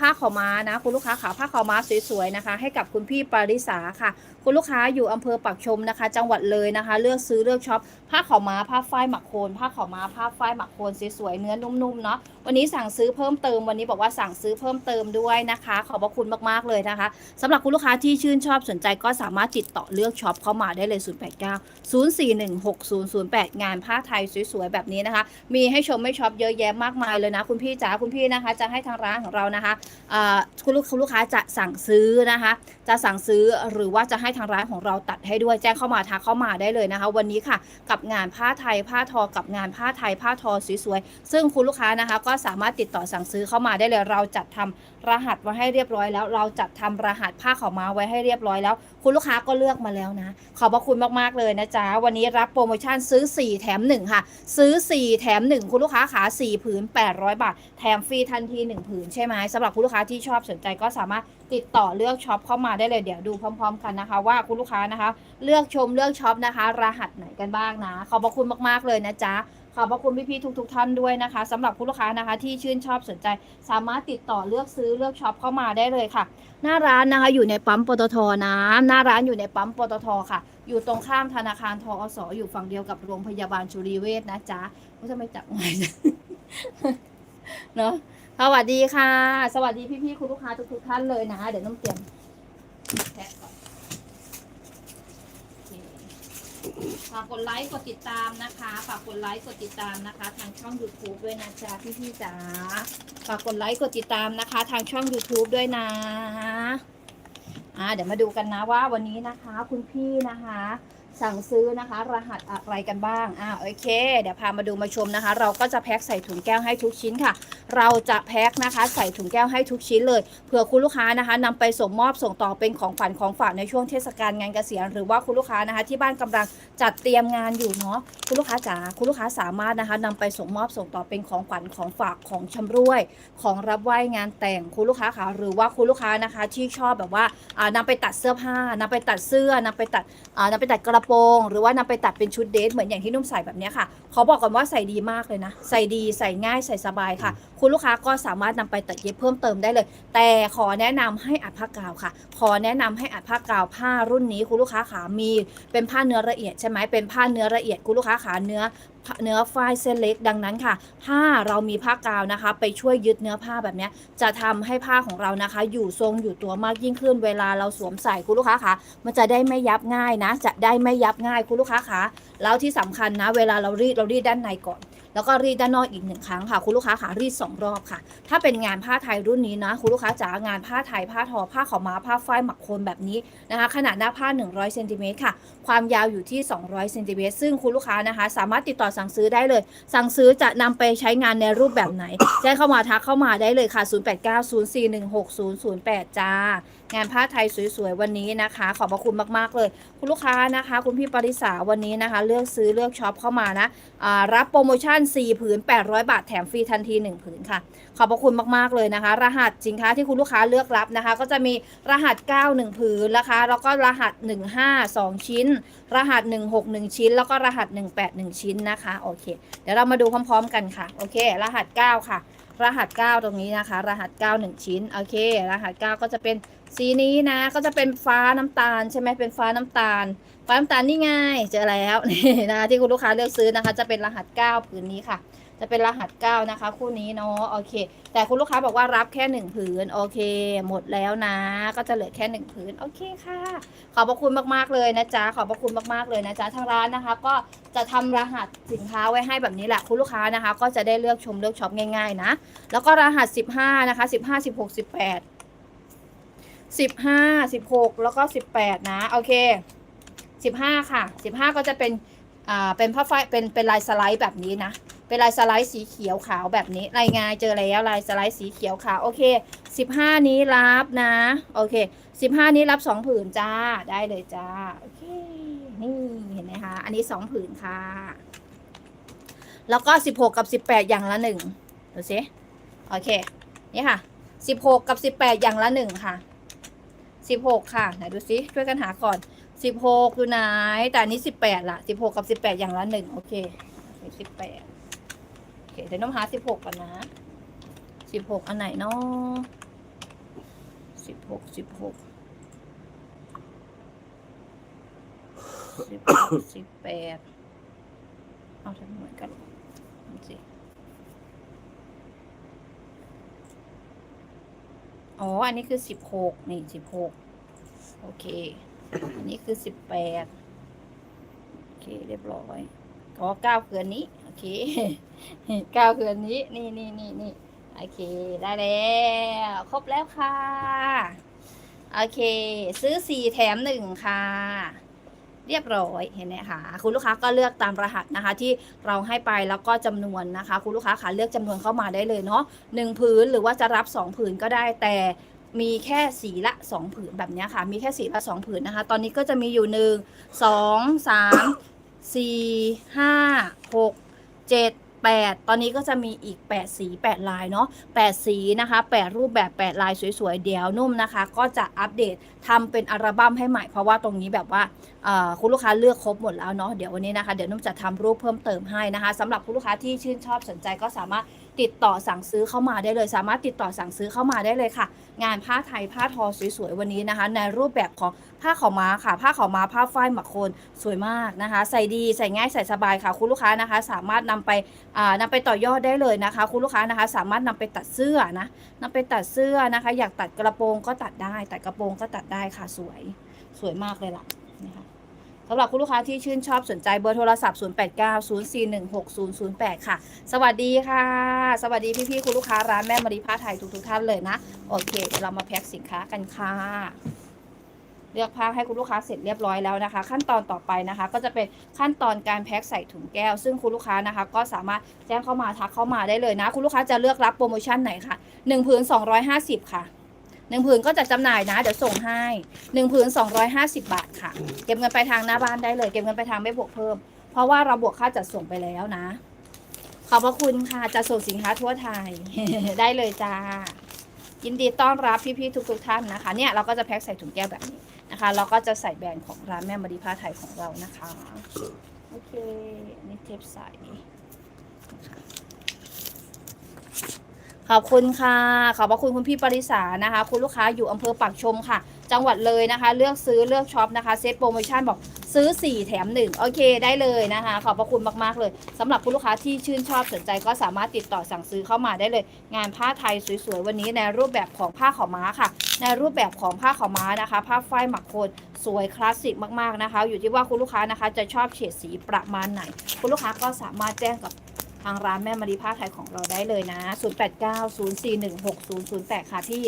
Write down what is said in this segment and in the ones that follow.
ผ้าขาวม้านะ คุณลูกค้าขาผ้าขาวม้าสวยๆนะคะ ให้กับคุณพี่ปาริสาค่ะ คุณลูกค้าอยู่อำเภอปักชมนะคะ จังหวัดเลยนะคะ เลือกซื้อเลือกช็อปผ้าขาวม้าผ้าฝ้ายหมักโคนผ้าขาวม้าผ้าฝ้ายหมักโคนสวยๆเนื้อนุ่มๆเนาะวันนี้สั่งซื้อเพิ่มเติมวันนี้บอกว่าสั่งซื้อเพิ่มเติมด้วยนะคะ ขอบพระคุณมากๆเลยนะคะสำหรับคุณลูกค้าที่ชื่นชอบสนใจก็สามารถติดต่อเลือกช็อปเข้ามาได้เลย 089 0416008 งานผ้าไทยสวยๆแบบนี้นะคะ มีให้ชมไม่ช็อปเยอะแยะมากมายเลยนะ คุณพี่จ๋าคุณพี่นะคะ จะให้ทางร้านของเรานะคะคุณลูกคุณลูกค้าจะสั่งซื้อนะคะ จะสั่งซื้อหรือว่าจะให้ทางร้านของเราตัดให้ด้วยแจ้งเข้ามาทักเข้ามาได้เลยนะคะ วันนี้ค่ะกับงานผ้าไทยผ้าทอกับงานผ้าไทยผ้าทอสวยๆซึ่งคุณลูกค้านะคะ ก็สามารถติดต่อสั่งซื้อเข้ามาได้เลย เราจัดทำรหัสไว้ให้เรียบร้อยแล้ว เราจัดทำรหัสผ้าขาวม้าไว้ให้เรียบร้อยแล้ว คุณลูกค้าก็เลือกมาแล้วนะ ขอบพระคุณมากๆเลยนะจ๊ะวันนี้รับโปรโมชั่นซื้อ 4 แถม 1 ค่ะ ซื้อ 4 แถม 1 คุณลูกค้าขา4ผืน800 บาท แถมฟรีทันที 1 ผืนใช่ไหมสำหรับคุณลูกค้าที่ชอบสนใจก็สามารถติดต่อเลือกช็อปเข้ามาได้เลยเดี๋ยวดูพร้อม ๆ กันนะคะ ว่าคุณลูกค้านะคะ เลือกชมเลือกช็อปนะคะ รหัสไหนกันบ้างนะ ขอบพระคุณมากๆเลยนะจ๊ะขอบพระคุณพี่ๆทุกๆท่านด้วยนะคะสำหรับคุณลูกค้านะคะ ที่ชื่นชอบสนใจ สามารถติดต่อเลือกซื้อเลือกช็อปเข้ามาได้เลยค่ะ หน้าร้านนะคะอยู่ในปั๊มปตทนะหน้าร้านอยู่ในปั๊มปตทค่ะ อยู่ตรงข้ามธนาคารทอสอยู่ฝั่งเดียวกับโรงพยาบาลจุรีเวชนะจ๊ะว่าจะไม่จับไงเนาะ สวัสดีค่ะ สวัสดีพี่ๆคุณลูกค้าทุกๆท่านเลยนะเดี๋ยวน้ำเตรียมแพ็คก่อนฝากกดไลค์กดติดตามนะคะฝากกดไลค์กดติดตามนะคะ ทางช่อง YouTube ด้วยนะจ๊ะพี่ๆจ๋าฝากกดไลค์กดติดตามนะคะ ทางช่อง YouTube ด้วยนะอ่าเดี๋ยวมาดูกันนะว่าวันนี้นะคะ คุณพี่นะคะ สั่งซื้อนะคะ รหัสอะไรกันบ้างอ่าโอเค เดี๋ยวพามาดูมาชมนะคะ เราก็จะแพ็คใส่ถุงแก้วให้ทุกชิ้นค่ะ เราจะแพ็คนะคะใส่ถุงแก้วให้ทุกชิ้นเลยเผื่อคุณลูกค้านะคะนำไปส่งมอบส่งต่อเป็นของขวัญของฝากในช่วงเทศกาลงานเกษียณหรือว่าคุณลูกค้านะคะ ที่บ้านกำลังจัดเตรียมงานอยู่เนาะคุณลูกค้าจ๋าคุณลูกค้าสามารถนะคะนำไปส่งมอบส่งต่อเป็นของขวัญของฝากของชำร่วย ของรับไหว้งานแต่งคุณลูกค้าค่ะหรือว่าคุณลูกค้านะคะที่ชอบแบบว่าอ่านำไปตัดเสื้อผ้านำไปตัดเสื้อนำไปตัดอ่านำไปตัดกระโปรง หรือว่านำไปตัดเป็นชุดเดทเหมือนอย่างที่นุ่มใส่แบบนี้ค่ะ ขอบอกก่อนว่าใส่ดีมากเลยนะ ใส่ดีใส่ง่ายใส่สบายค่ะคุณลูกค้าก็สามารถนำไปตัดเย็บเพิ่มเติมได้เลย แต่ขอแนะนำให้อัดผ้ากาวค่ะ ขอแนะนำให้อัดผ้ากาวผ้ารุ่นนี้คุณลูกค้าขามีเป็นผ้าเนื้อละเอียดใช่ไหมเป็นผ้าเนื้อละเอียดคุณลูกค้าขาเนื้อเนื้อฝ้ายเส้นเล็กดังนั้นค่ะ ถ้าเรามีผ้ากาวนะคะ ไปช่วยยึดเนื้อผ้าแบบนี้จะทำให้ผ้าของเรานะคะ อยู่ทรงอยู่ตัวมากยิ่งขึ้นเวลาเราสวมใส่คุณลูกค้าคะมันจะได้ไม่ยับง่ายนะ จะได้ไม่ยับง่ายคุณลูกค้าคะแล้วที่สำคัญนะ เวลาเรารีดเรารีดด้านในก่อน แล้วก็รีดด้านนอกอีกหนึ่งครั้งค่ะ คุณลูกค้าขารีดสองรอบค่ะ ถ้าเป็นงานผ้าไทยรุ่นนี้นะ คุณลูกค้าจ๋างานผ้าไทยผ้าทอผ้าขาวม้าผ้าฝ้ายหมักโคนแบบนี้นะคะ ขนาดหน้าผ้า 100เซนติเมตรค่ะ ความยาวอยู่ที่ 200เซนติเมตรซึ่งคุณลูกค้านะคะ สามารถติดต่อสั่งซื้อได้เลย สั่งซื้อจะนำไปใช้งานในรูปแบบไหนแจ้งเข้ามาทักเข้ามาได้เลยค่ะ 0890416008 จ้างานผ้าไทยสวยๆวันนี้นะคะ ขอบพระคุณมากๆเลย คุณลูกค้านะคะ คุณพี่ปริษาวันนี้นะคะ เลือกซื้อเลือกช็อปเข้ามานะรับโปรโมชั่น4ผืน 800 บาทแถมฟรีทันที 1 ผืนค่ะ ขอบพระคุณมากๆเลยนะคะ รหัสสินค้าที่คุณลูกค้าเลือกรับนะคะ ก็จะมีรหัส 9 1 ผืนนะคะ แล้วก็รหัส 15 2 ชิ้น รหัส 16 1 ชิ้น แล้วก็รหัส 18 1 ชิ้นนะคะโอเค เดี๋ยวเรามาดูพร้อม ๆ กันค่ะโอเค รหัส 9 ค่ะรหัส 9 ตรงนี้นะคะ รหัส 9 1 ชิ้น โอเค รหัส 9 ก็จะเป็นสีนี้นะ ก็จะเป็นฟ้าน้ำตาลใช่ไหมเป็นฟ้าน้ำตาล ฟ้าน้ำตาลนี่ไงเจอแล้วนี่นะที่คุณลูกค้าเลือกซื้อนะคะ จะเป็นรหัส 9 ผืนนี้ค่ะ จะเป็นรหัส 9 นะคะ คู่นี้เนาะโอเค แต่คุณลูกค้าบอกว่ารับแค่ 1 ผืนโอเค หมดแล้วนะ ก็จะเหลือแค่ 1 ผืนโอเคค่ะ ขอบพระคุณมากๆเลยนะจ๊ะขอบพระคุณมากๆเลยนะจ๊ะทางร้านนะคะ ก็จะทำรหัสสินค้าไว้ให้แบบนี้แหละคุณลูกค้านะคะ ก็จะได้เลือกชมเลือกช็อปง่ายๆนะแล้วก็รหัส 15 นะคะ 15 16 18 15 16 แล้วก็ 18 นะโอเค 15 ค่ะ 15 ก็จะเป็นอ่าเป็นผ้าฝ้ายเป็นเป็นลายสไลด์แบบนี้นะ เป็นลายสไลด์สีเขียวขาวแบบนี้รายงานเจอแล้วลายสไลด์สีเขียวขาวโอเค 15 นี้รับนะโอเค 15 นี้รับ2ผืนจ้าได้เลยจ้าโอเคนี่เห็นไหมคะอันนี้ 2 ผืนค่ะ แล้วก็ 16 กับ 18 อย่างละหนึ่งดูสิโอเคนี่ค่ะ 16 กับ 18 อย่างละหนึ่งค่ะ 16 ค่ะไหนดูสิช่วยกันหาก่อน 16อยู่ไหน แต่อันนี้18ละ16กับ18อย่างละหนึ่งโอเค18โอเคเดี๋ยวน้องหา16ก่อนนะ16อันไหนเนาะสิบหกสิบหกสิบแปดเอาทำไมเหมือนกันสิอ๋อ อันนี้คือสิบหกนี่สิบหกโอเค อันนี้คือสิบแปดโอเคเรียบร้อยอ๋อเก้าคืออันนี้ โอเคเก้าคืออันนี้ นี่นี่นี่นี่โอเค ได้แล้ว ครบแล้วค่ะ โอเค ซื้อสี่แถมหนึ่งค่ะเรียบร้อยเห็นไหมคะคุณลูกค้าก็เลือกตามรหัสนะคะ ที่เราให้ไปแล้วก็จำนวนนะคะ คุณลูกค้าค่ะเลือกจำนวนเข้ามาได้เลยเนาะหนึ่งผืนหรือว่าจะรับสองผืนก็ได้แต่ มีแค่สีละสองผืนแบบนี้ค่ะ มีแค่สีละสองผืนนะคะ ตอนนี้ก็จะมีอยู่หนึ่งสองสามสี่ห้าหกเจ็ดแปดตอนนี้ก็จะมีอีก8สี8ลายเนาะ8สีนะคะ8รูปแบบ8ลายสวยๆ เดี๋ยวนุ่มนะคะ ก็จะอัปเดตทำเป็นอัลบั้มให้ใหม่เพราะว่าตรงนี้แบบว่าคุณลูกค้าเลือกครบหมดแล้วเนาะเดี๋ยววันนี้นะคะเดี๋ยวนุ่มจะทำรูปเพิ่มเติมให้นะคะสำหรับคุณลูกค้าที่ชื่นชอบสนใจก็สามารถ ติดต่อสั่งซื้อเข้ามาได้เลย สามารถติดต่อสั่งซื้อเข้ามาได้เลยค่ะ งานผ้าไทยผ้าทอสวยๆวันนี้นะคะ ในรูปแบบของผ้าขาวม้าค่ะ ผ้าขาวม้าผ้าฝ้ายหมักโคนสวยมากนะคะ ใส่ดีใส่ง่ายใส่สบายค่ะ คุณลูกค้านะคะ สามารถนำไปอ่านำไปต่อยอดได้เลยนะคะ คุณลูกค้านะคะ สามารถนำไปตัดเสื้อนะนำไปตัดเสื้อนะคะ อยากตัดกระโปรงก็ตัดได้ตัดกระโปรงก็ตัดได้ค่ะสวยสวยมากเลยล่ะนะคะ สำหรับคุณลูกค้าที่ชื่นชอบสนใจเบอร์โทรศัพท์ 0890416008 ค่ะ สวัสดีค่ะ สวัสดีพี่ๆคุณลูกค้าร้านแม่มารีผ้าไทยทุกๆท่านเลยนะ โอเคเดี๋ยวเรามาแพ็คสินค้ากันค่ะ เลือกผ้าให้คุณลูกค้าเสร็จเรียบร้อยแล้วนะคะ ขั้นตอนต่อไปนะคะ ก็จะเป็นขั้นตอนการแพ็คใส่ถุงแก้ว ซึ่งคุณลูกค้านะคะ ก็สามารถแจ้งเข้ามาทักเข้ามาได้เลยนะ คุณลูกค้าจะเลือกรับโปรโมชั่นไหนคะหนึ่งผืน250 ค่ะ หนึ่งผืนก็จะจำหน่ายนะ เดี๋ยวส่งให้หนึ่งผืน250บาทค่ะ เก็บเงินไปทางหน้าบ้านได้เลย เก็บเงินไปทางไม่บวกเพิ่ม เพราะว่าเราบวกค่าจัดส่งไปแล้วนะ ขอบพระคุณค่ะจะส่งสินค้าทั่วไทย ได้เลยจ้า ยินดีต้อนรับพี่ๆทุก ๆ ท่านนะคะ เนี่ยเราก็จะแพ็คใส่ถุงแก้วแบบนี้นะคะ เราก็จะใส่แบรนด์ของร้านแม่มารีผ้าไทยของเรานะคะ โอเค นี่เทปใสนะคะ ขอบคุณค่ะ ขอบพระคุณคุณพี่ปริสานะคะ คุณลูกค้าอยู่อำเภอปากชมค่ะ จังหวัดเลยนะคะ เลือกซื้อเลือกช็อปนะคะ เซตโปรโมชั่นบอกซื้อ 4 แถม 1 โอเคได้เลยนะคะ ขอบพระคุณมาก ๆ เลยสำหรับคุณลูกค้าที่ชื่นชอบสนใจก็สามารถติดต่อสั่งซื้อเข้ามาได้เลย งานผ้าไทยสวย ๆ วันนี้ในรูปแบบของผ้าขาวม้าค่ะ ในรูปแบบของผ้าขาวม้านะคะ ผ้าฝ้ายหมักโคนสวยคลาสสิกมาก ๆ นะคะ อยู่ที่ว่าคุณลูกค้านะคะจะชอบเฉดสีประมาณไหน คุณลูกค้าก็สามารถแจ้งกับางร้านแม่มารีผ้าไทยของเราได้เลยนะ 0890416008 ค่ะที่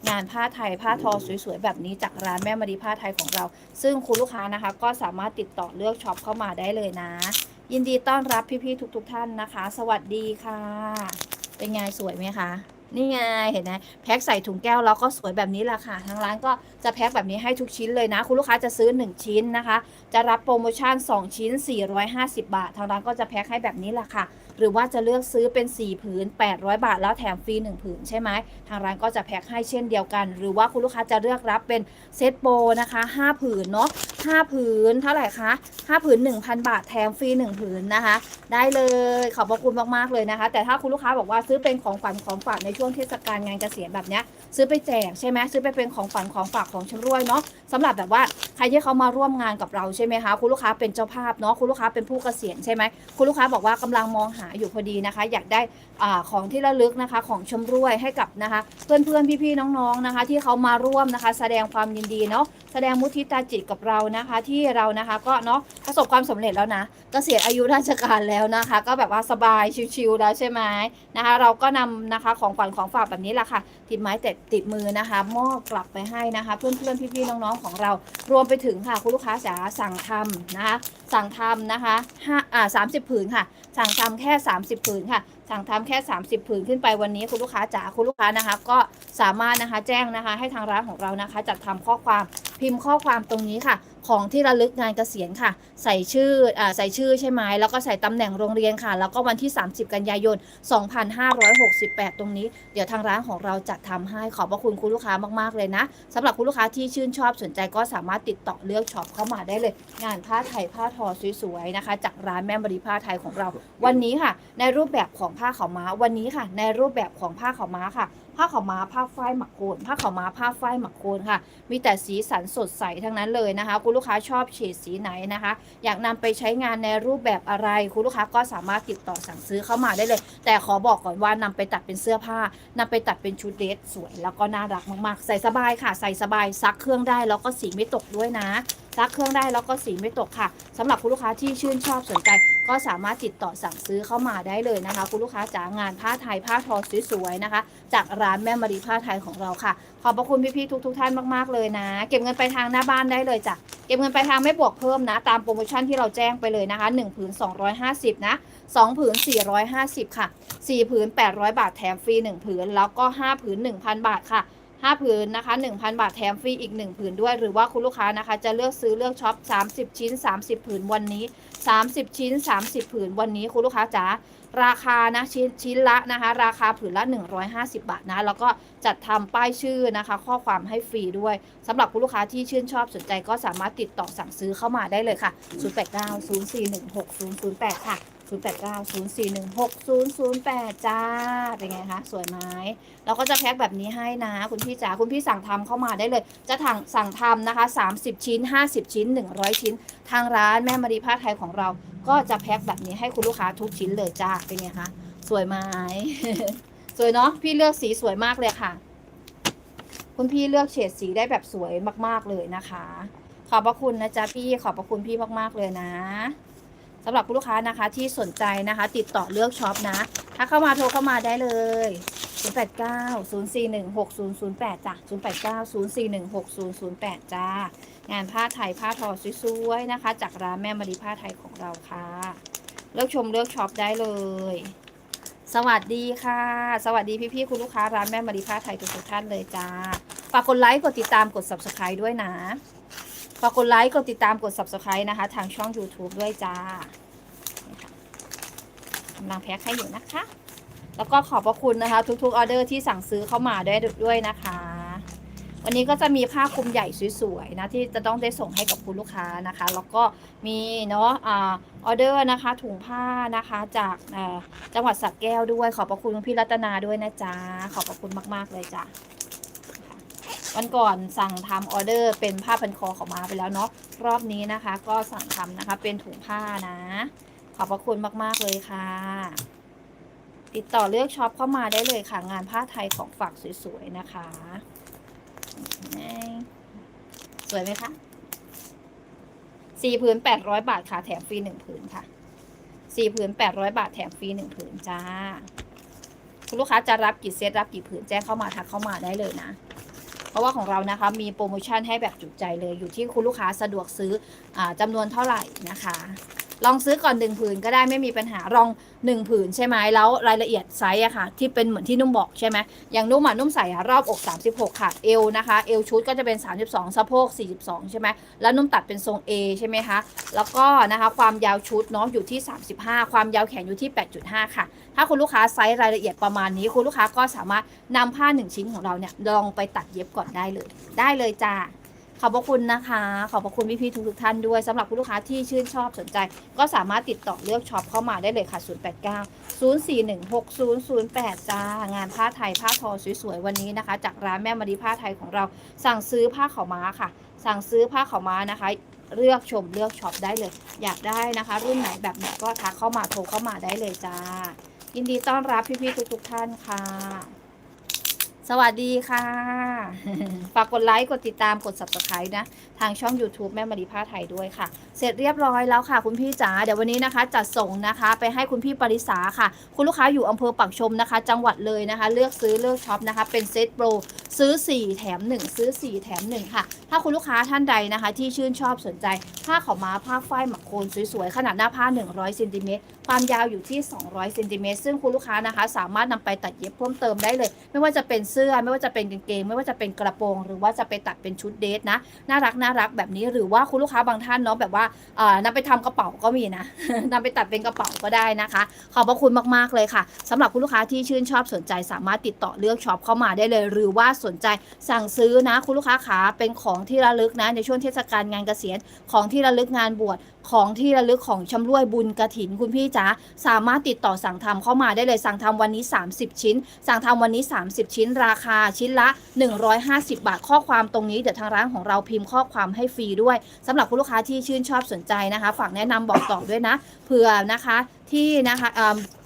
0890416008 งานผ้าไทยผ้าทอสวยๆ แบบนี้จากร้านแม่มารีผ้าไทยของเรา ซึ่งคุณลูกค้านะคะ ก็สามารถติดต่อเลือกช็อปเข้ามาได้เลยนะ ยินดีต้อนรับพี่ๆทุกๆท่านนะคะ สวัสดีค่ะ เป็นไงสวยไหมคะ นี่ไงเห็นไหมแพ็คใส่ถุงแก้วแล้วก็สวยแบบนี้ละค่ะทางร้านก็จะแพ็คแบบนี้ให้ทุกชิ้นเลยนะ คุณลูกค้าจะซื้อ 1 ชิ้นนะคะ จะรับโปรโมชั่น 2 ชิ้น 450 บาท ทางร้านก็จะแพ็คให้แบบนี้ละค่ะ หรือว่าจะเลือกซื้อเป็น 4 ผืน 800 บาท แล้วแถมฟรี1 ผืนใช่ไหมทางร้านก็จะแพ็คให้เช่นเดียวกัน หรือว่าคุณลูกค้าจะเลือกรับเป็นเซตโปรนะคะ 5 ผืนเนาะ5ผืนเท่าไหร่คะ5ผืน 1,000 บาทแถมฟรี1 ผืนนะคะ ได้เลยขอบพระคุณมากๆเลยนะคะ แต่ถ้าคุณลูกค้าบอกว่าซื้อเป็นของฝันของฝากในช่วงเทศกาลงานเกษียณแบบเนี้ยซื้อไปแจกใช่ไหมซื้อไปเป็นของฝันของฝากของชำรวยเนาะสำหรับแบบว่าใครที่เขามาร่วมงานกับเราใช่ไหมคะคุณลูกค้าเป็นเจ้าภาพเนาะคุณลูกค้าเป็นผู้เกษียณใช่ไหมคุณลูกค้าบอกว่ากำลังมองหาอยู่พอดีนะคะ อยากได้อาของที่ระลึกนะคะ ของชำรวยให้กับนะคะ เพื่อนๆพี่ๆน้องๆนะคะ ที่เขามาร่วมนะคะ แสดงความยินดีเนาะ แสดงมุทิตาจิตกับเรานะคะ ที่เรานะคะก็เนาะประสบความสำเร็จแล้วนะเกษียณอายุราชการแล้วนะคะ ก็แบบว่าสบายชิลๆแล้วใช่ไหมนะคะ เราก็นำนะคะของขวัญของฝากแบบนี้แหละค่ะ ติดไม้แต่ติดมือนะคะมอบกลับไปให้นะคะ เพื่อนๆพี่ๆน้องๆของเรารวมไปถึงค่ะคุณลูกค้าจ๋าสั่งทำนะคะ สั่งทำนะคะห้าอ่าสามสิบผืนค่ะ สั่งทำแค่ 30 ผืนค่ะ สั่งทำแค่ 30 ผืนขึ้นไปวันนี้คุณลูกค้าจ๋าคุณลูกค้านะคะ ก็สามารถนะคะแจ้งนะคะให้ทางร้านของเรานะคะจัดทำข้อความพิมพ์ข้อความตรงนี้ค่ะ ของที่ระลึกงานเกษียณค่ะ ใส่ชื่ออใส่ชื่อใช่ไหมแล้วก็ใส่ตำแหน่งโรงเรียนค่ะ แล้วก็วันที่ 30 กันยายน 2568 ตรงนี้ เดี๋ยวทางร้านของเราจะทำให้ขอบพระคุณคุณลูกค้ามากๆเลยนะสำหรับคุณลูกค้าที่ชื่นชอบสนใจก็สามารถติดต่อเลือกช็อปเข้ามาได้เลย งานผ้าไทยผ้าทอสวยๆนะคะ จากร้านแม่บริผ้าไทยของเรา วันนี้ค่ะ ในรูปแบบของผ้าขาวม้าวันนี้ค่ะ ในรูปแบบของผ้าขาวม้าค่ะ ผ้าขาวม้าผ้าฝ้ายหมักโคนผ้าขาวม้าผ้าฝ้ายหมักโคนค่ะ มีแต่สีสันสดใสทั้งนั้นเลยนะคะ คุณลูกค้าชอบเฉดสีไหนนะคะ อยากนำไปใช้งานในรูปแบบอะไร คุณลูกค้าก็สามารถติดต่อสั่งซื้อเข้ามาได้เลย แต่ขอบอกก่อนว่านำไปตัดเป็นเสื้อผ้านำไปตัดเป็นชุดเดรสสวย แล้วก็น่ารักมากๆ ใส่สบายค่ะ ใส่สบายซักเครื่องได้แล้วก็สีไม่ตกด้วยนะซักเครื่องได้แล้วก็สีไม่ตกค่ะสำหรับคุณลูกค้าที่ชื่นชอบสนใจ ก็สามารถติดต่อสั่งซื้อเข้ามาได้เลยนะคะ คุณลูกค้าจ๋างานผ้าไทยผ้าทอสวยๆนะคะ จากร้านแม่มารีผ้าไทยของเราค่ะ ขอบพระคุณพี่ๆทุก ๆ ท่านมากๆเลยนะ เก็บเงินไปทางหน้าบ้านได้เลยจ้ะเก็บเงินไปทางไม่บวกเพิ่มนะ ตามโปรโมชั่นที่เราแจ้งไปเลยนะคะ1ผืน250นะ2ผืน450 ค่ะ4ผืน800 บาทแถมฟรี1ผืนแล้วก็5ผืน1,000 บาทค่ะ 5 ผืนนะคะ 1,000 บาทแถมฟรีอีก 1 ผืนด้วย หรือว่าคุณลูกค้านะคะ จะเลือกซื้อเลือกช็อป 30 ชิ้น 30 ผืนวันนี้ 30 ชิ้น 30 ผืนวันนี้คุณลูกค้าจ๋าราคานะชิ้นชิ้นละนะคะ ราคาผืนละ 150 บาทนะ แล้วก็จัดทำป้ายชื่อนะคะ ข้อความให้ฟรีด้วยสำหรับคุณลูกค้าที่ชื่นชอบสนใจก็สามารถติดต่อสั่งซื้อเข้ามาได้เลยค่ะ 0890416008 ค่ะ 0890416008 จ้า เป็นไงคะ สวยไหมเราก็จะแพ็คแบบนี้ให้นะ คุณพี่จ๋าคุณพี่สั่งทำเข้ามาได้เลย จะทางสั่งทำนะคะ 30 ชิ้น 50 ชิ้น 100 ชิ้น ทางร้านแม่มารีผ้าไทยของเรา ก็จะแพ็คแบบนี้ให้คุณลูกค้าทุกชิ้นเลยจ้า เป็นไงคะ สวยไหมสวยเนาะ พี่เลือกสีสวยมากเลยค่ะ คุณพี่เลือกเฉดสีได้แบบสวยมาก ๆเลยนะคะ ขอบพระคุณนะจ๊ะพี่ ขอบพระคุณพี่มาก ๆเลยนะ สำหรับคุณลูกค้านะคะที่สนใจนะคะ ติดต่อเลือกช็อปนะ ถ้าเข้ามาโทรเข้ามาได้เลย 089 041 6008จ้ะ089 041 6008 จ้างานผ้าไทยผ้าทอสวยๆนะคะ จากร้านแม่มารีผ้าไทยของเราค่ะ เลือกชมเลือกช็อปได้เลย สวัสดีค่ะ สวัสดีพี่ๆคุณลูกค้าร้านแม่มารีผ้าไทยทุกๆท่านเลยจ้าฝากกดไลค์กดติดตามกด subscribe ด้วยนะ ฝากกดไลค์ กดติดตาม กด subscribe นะคะ ทางช่อง YouTube ด้วยจ้ากำลังแพ็คให้อยู่นะคะ แล้วก็ขอบพระคุณนะคะ ทุกๆออเดอร์ที่สั่งซื้อเข้ามาด้วยด้วยนะคะ วันนี้ก็จะมีผ้าคลุมใหญ่สวยๆนะที่จะต้องได้ส่งให้กับคุณลูกค้านะคะ แล้วก็มีเนาะออเดอร์นะคะ ถุงผ้านะคะจากจังหวัดสระแก้วด้วย ขอบพระคุณพี่รัตนาด้วยนะจ๊ะขอบพระคุณมากๆเลยจ้ะ วันก่อนสั่งทำออเดอร์เป็นผ้าพันคอของมาไปแล้วเนาะรอบนี้นะคะ ก็สั่งทำนะคะ เป็นถุงผ้านะ ขอบพระคุณมากๆเลยค่ะ ติดต่อเลือกช็อปเข้ามาได้เลยค่ะ งานผ้าไทยของฝากสวยๆนะคะ สวยไหมคะสี่ผืนแปดร้อยบาทค่ะแถมฟรีหนึ่งผืนค่ะสี่ผืนแปดร้อยบาทแถมฟรีหนึ่งผืนจ้า คุณลูกค้าจะรับกี่เซตรับกี่ผืนแจ้งเข้ามาทักเข้ามาได้เลยนะ เพราะว่าของเรานะคะมีโปรโมชั่นให้แบบจุใจเลยอยู่ที่คุณลูกค้าสะดวกซื้ออจำนวนเท่าไหร่นะคะ ลองซื้อก่อนหนึ่งผืนก็ได้ไม่มีปัญหาลองหนึ่งผืนใช่ไหมแล้วรายละเอียดไซส์อะค่ะ ที่เป็นเหมือนที่นุ่มบอกใช่ไหมอย่างนุ่มอะนุ่มใส่อะรอบอก 36 ค่ะเอวนะคะเอวชุดก็จะเป็น 32สะโพก 42 ใช่ไหมแล้วนุ่มตัดเป็นทรง A ใช่ไหมคะแล้วก็นะคะความยาวชุดเนาะอยู่ที่ 35 ความยาวแขนอยู่ที่ 8.5 ค่ะ ถ้าคุณลูกค้าไซส์รายละเอียดประมาณนี้ คุณลูกค้าก็สามารถนำผ้าหนึ่งชิ้นของเราเนี่ยลองไปตัดเย็บก่อนได้เลย ได้เลยจ้า ขอบพระคุณนะคะ ขอบพระคุณพี่ๆทุกๆท่านด้วยสำหรับคุณลูกค้าที่ชื่นชอบสนใจ ก็สามารถติดต่อเลือกช็อปเข้ามาได้เลยค่ะ 089 041 6008 จ้า งานผ้าไทยผ้าทอสวยๆ วันนี้นะคะ จากร้านแม่มารีผ้าไทยของเรา สั่งซื้อผ้าขาวม้าค่ะ สั่งซื้อผ้าขาวม้านะคะเลือกชมเลือกช็อปได้เลย อยากได้นะคะ รุ่นไหนแบบไหนก็ทักเข้ามาโทรเข้ามาได้เลยจ้ายินดีต้อนรับพี่ๆทุกๆท่านค่ะ สวัสดีค่ะ ฝากกดไลค์ กดติดตาม กด subscribe นะ ทางช่อง YouTube แม่มารีผ้าไทยด้วยค่ะ เสร็จเรียบร้อยแล้วค่ะ คุณพี่จ๋าเดี๋ยววันนี้นะคะ จัดส่งนะคะ ไปให้คุณพี่ปริษาค่ะ คุณลูกค้าอยู่อำเภอปักชมนะคะ จังหวัดเลยนะคะ เลือกซื้อเลือกช็อปนะคะ เป็นเซตโปรซื้อ 4 แถม 1 ซื้อ 4 แถม 1 ค่ะ ถ้าคุณลูกค้าท่านใดนะคะ ที่ชื่นชอบสนใจ ผ้าขาวม้าผ้าฝ้ายหมักโคนสวยๆ ขนาดหน้าผ้า 100เซนติเมตรความยาวอยู่ที่ 200เซนติเมตรซึ่งคุณลูกค้านะคะ สามารถนำไปตัดเย็บเพิ่มเติมได้เลย ไม่ว่าจะเป็นเสื้อไม่ว่าจะเป็นกางเกง ไม่ว่าจะเป็นกระโปรง หรือว่าจะไปตัดเป็นชุดเดทนะน่ารักน่ารักแบบนี้หรือว่าคุณลูกค้าบางท่านเนาะแบบว่านำไปทำกระเป๋าก็มีนะนำไปตัดเป็นกระเป๋าก็ได้นะคะ ขอบพระคุณมากๆเลยค่ะสำหรับคุณลูกค้าที่ชื่นชอบสนใจสามารถติดต่อเลือกช็อปเข้ามาได้เลย หรือว่าสนใจสั่งซื้อนะ คุณลูกค้าขาเป็นของที่ระลึกนะ ในช่วงเทศกาลงานเกษียณของที่ระลึกงานบวชของที่ระลึกของชำร่วยบุญกระถินคุณพี่จ๋าสามารถติดต่อสั่งทำเข้ามาได้เลยสั่งทำวันนี้ 30 ชิ้น สั่งทำวันนี้ 30 ชิ้น ราคาชิ้นละ 150 บาทข้อความตรงนี้เดี๋ยวทางร้านของเราพิมพ์ข้อความให้ฟรีด้วยสำหรับคุณลูกค้าที่ชื่นชอบสนใจนะคะ ฝากแนะนำบอกต่อด้วยนะเผื่อนะคะที่นะคะ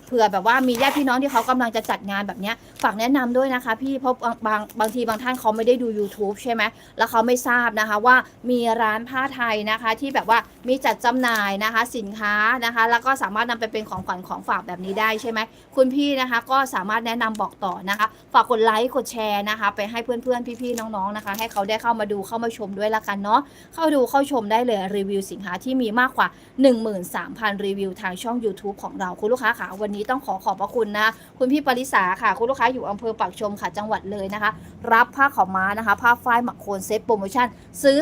เผื่อแบบว่ามีญาติพี่น้องที่เขากำลังจะจัดงานแบบนี้ฝากแนะนำด้วยนะคะ พี่เพราะบางบางบางทีบางท่านเขาไม่ได้ดู YouTube ใช่ไหมแล้วเขาไม่ทราบนะคะว่ามีร้านผ้าไทยนะคะ ที่แบบว่ามีจัดจำหน่ายนะคะ สินค้านะคะ แล้วก็สามารถนำไปเป็นของขวัญของฝากแบบนี้ได้ใช่ไหมคุณพี่นะคะ ก็สามารถแนะนำบอกต่อนะคะ ฝากกดไลค์กดแชร์นะคะ ไปให้เพื่อนๆพี่ๆน้องๆนะคะ ให้เขาได้เข้ามาดูเข้ามาชมด้วยละกันเนาะเข้าดูเข้าชมได้เลยรีวิวสินค้าที่มีมากกว่า 13,000 รีวิวทางช่อง YouTube ของเราคุณลูกค้าค่ะวันนี้ต้องขอขอบพระคุณนะคุณพี่ปริษาค่ะ คุณลูกค้าอยู่อำเภอปากชมค่ะจังหวัดเลยนะคะ รับผ้าขาวม้านะคะ ผ้าฝ้ายหมักโคนเซ็ตโปรโมชั่นซื้อ